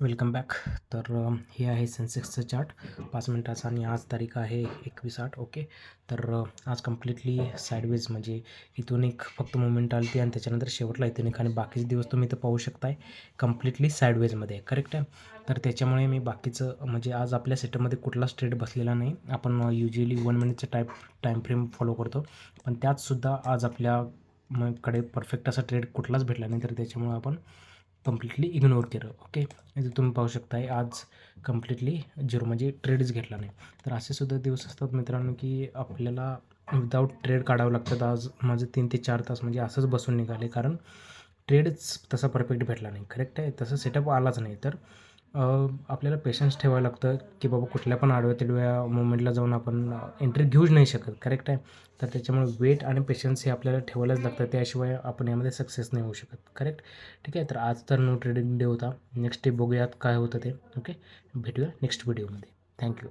Welcome back. तर हे आहे सेन्सेक्सचं चार्ट. पाच मिनटाचा आणि आज तारीख आहे एकवीस आठ. ओके. तर आज कम्प्लिटली साईडवेज म्हणजे इथून एक फक्त मुवमेंट आली ती आणि त्याच्यानंतर शेवटला इथून एक आणि बाकीचे दिवस तुम्ही इथं पाहू शकताय. कम्प्लिटली साईडवेजमध्ये आहे. करेक्ट आहे? तर त्याच्यामुळे मी बाकीचं म्हणजे आज आपल्या सेटअपमध्ये कुठलाच ट्रेड बसलेला नाही. आपण युजली वन मिनिटचं टाईप टाईम फ्रेम फॉलो करतो. पण त्यातसुद्धा आज आपल्या कडे परफेक्ट असा ट्रेड कुठलाच भेटला नाही. तर त्याच्यामुळे आपण कम्प्लिटली इग्नोर केलं ओके इथे तुम्ही पाहू शकताय आज कम्प्लिटली झिरो म्हणजे ट्रेडच घेतला नाही. तर असे सुद्धा दिवस असतात मित्रांनो की आपल्याला विदाऊट ट्रेड काढावं लागतात. आज माझं तीन ते चार तास म्हणजे असंच बसून निघाले कारण ट्रेडच तसा परफेक्ट भेटला नाही करेक्ट आहे? तसं सेटअप आलाच नाही. तर आपल्याला पेशन्स ठेवावं लागतं की बाबा कुठल्या पण आडव्या तिडव्या मुवमेंटला जाऊन आपण एंट्री घेऊच नाही शकत करेक्ट आहे? तर त्याच्यामुळे वेट आणि पेशन्स हे आपल्याला ठेवायलाच लागतं त्याशिवाय आपण यामध्ये सक्सेस नाही होऊ शकत करेक्ट ठीक आहे तर आज तर नो ट्रेडिंग डे होता. नेक्स्ट डे बघूयात काय होतं ते ओके भेटूया नेक्स्ट व्हिडिओमध्ये थँक्यू